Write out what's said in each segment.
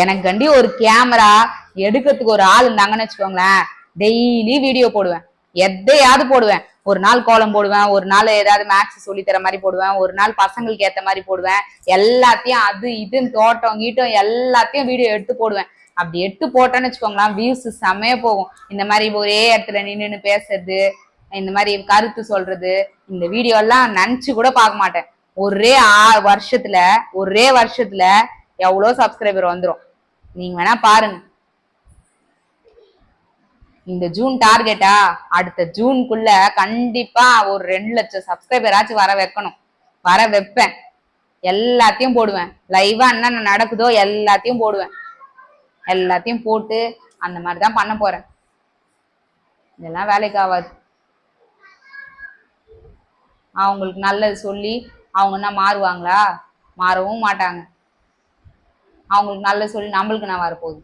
எனக்கண்டி ஒரு கேமரா எடுக்கிறதுக்கு ஒரு ஆள் இருந்தாங்கன்னு வச்சுக்கோங்களேன் டெய்லி வீடியோ போடுவேன். எதையாவது போடுவேன். ஒரு நாள் கோலம் போடுவேன் ஒரு நாள் ஏதாவது மேக்ஸ் சொல்லி தர மாதிரி போடுவேன் ஒரு நாள் பசங்களுக்கு ஏத்த மாதிரி போடுவேன். எல்லாத்தையும் அது இதுன்னு தோட்டம் கீட்டம் எல்லாத்தையும் வீடியோ எடுத்து போடுவேன். அப்படி எடுத்து போட்டேன்னு வச்சுக்கோங்களேன் வியூஸ் செம்மையா போகும். இந்த மாதிரி ஒரே இடத்துல நின்னு பேசுறது இந்த மாதிரி கருத்து சொல்றது இந்த வீடியோ எல்லாம் நினைச்சு கூட பார்க்க மாட்டேன். ஒரே ஆ வருஷத்துல ஒரே வருஷத்துல எவ்வளோ சப்ஸ்கிரைபர் வந்துடும் நீங்க வேணா பாருங்க. இந்த ஜூன் டார்கெட்டா அடுத்த ஜூனுக்குள்ள கண்டிப்பா ஒரு ரெண்டு லட்சம் சப்ஸ்கிரைபராச்சும் வர வைக்கணும். வர வைப்பேன். எல்லாத்தையும் போடுவேன். லைவா என்னென்ன நடக்குதோ எல்லாத்தையும் போடுவேன். எல்லாத்தையும் போட்டு அந்த மாதிரி தான் பண்ண போறேன். இதெல்லாம் வேலைக்கு ஆகாது. அவங்களுக்கு நல்லது சொல்லி அவங்க என்ன மாறுவாங்களா? மாறவும் மாட்டாங்க. அவங்களுக்கு நல்ல சொல்லி நம்மளுக்கு நான் வரப்போகுது.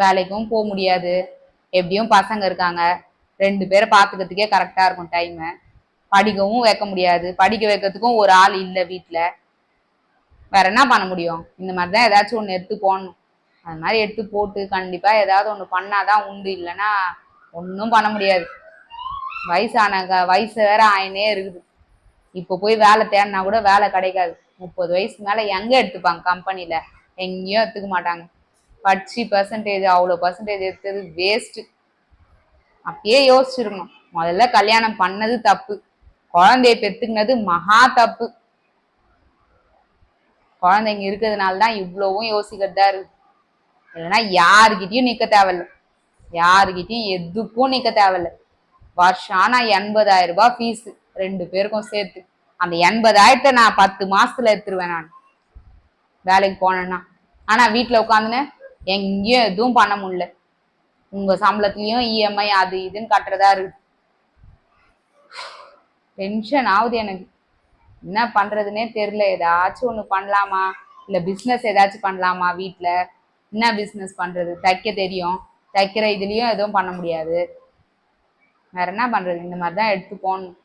வேலைக்கும் போக முடியாது. எப்படியும் பசங்க இருக்காங்க. ரெண்டு பேரை பார்த்துக்கிறதுக்கே கரெக்டாக இருக்கும் டைமு படிக்கவும் வைக்க முடியாது. படிக்க வைக்கிறதுக்கும் ஒரு ஆள் இல்லை வீட்டில் வேற என்ன பண்ண முடியும்? இந்த மாதிரி தான் ஏதாச்சும் ஒன்று எடுத்து போடணும். அது மாதிரி எடுத்து போட்டு கண்டிப்பா ஏதாவது ஒன்று பண்ணாதான் உண்டு. இல்லைன்னா ஒன்றும் பண்ண முடியாது. வயசான வயசு வேற ஆயினே இருக்குது. இப்போ போய் வேலை தேடினா கூட வேலை கிடைக்காது. முப்பது வயசு மேலே எங்கே எடுத்துப்பாங்க கம்பெனியில் எங்கேயும் எடுத்துக்க மாட்டாங்க. படிச்சு பர்சன்டேஜ் அவ்வளோ பர்சன்டேஜ் எடுத்தது வேஸ்ட்டு அப்பயே யோசிச்சிருக்கணும். முதல்ல கல்யாணம் பண்ணது தப்பு. குழந்தைய பெத்துக்கினது மகா தப்பு. குழந்தைங்க இருக்கிறதுனால தான் இவ்வளவும் யோசிக்கிறதா இருக்கு. இல்லைன்னா யாருக்கிட்டையும் நிற்க தேவையில்ல. யாருக்கிட்டையும் எதுக்கும் நிற்க தேவையில்ல. வருஷம். ஆனா எண்பதாயிரம் ரூபாய் ஃபீஸ் ரெண்டு பேருக்கும் சேர்த்து. அந்த எண்பதாயிரத்தை நான் பத்து மாசத்துல எடுத்துருவேன் நான். வேலைக்கு போனேன்னா. ஆனா வீட்டுல உட்காந்துன்னு. எங்கேயும் எதுவும் பண்ண முடியல. உங்க சம்பளத்துலயும் இஎம்ஐ அது இதுன்னு கட்டுறதா இருக்கு டென்ஷன் ஆகுது எனக்கு. என்ன பண்றதுன்னே தெரியல. ஏதாச்சும் ஒண்ணு பண்ணலாமா? இல்ல பிசினஸ் ஏதாச்சும் பண்ணலாமா வீட்ல? என்ன பிசினஸ் பண்றது? தைக்க தெரியும். தைக்கிற இதுலயும் எதுவும் பண்ண முடியாது. வேற என்ன பண்றது? இந்த மாதிரி தான் எடுத்து போகணும்.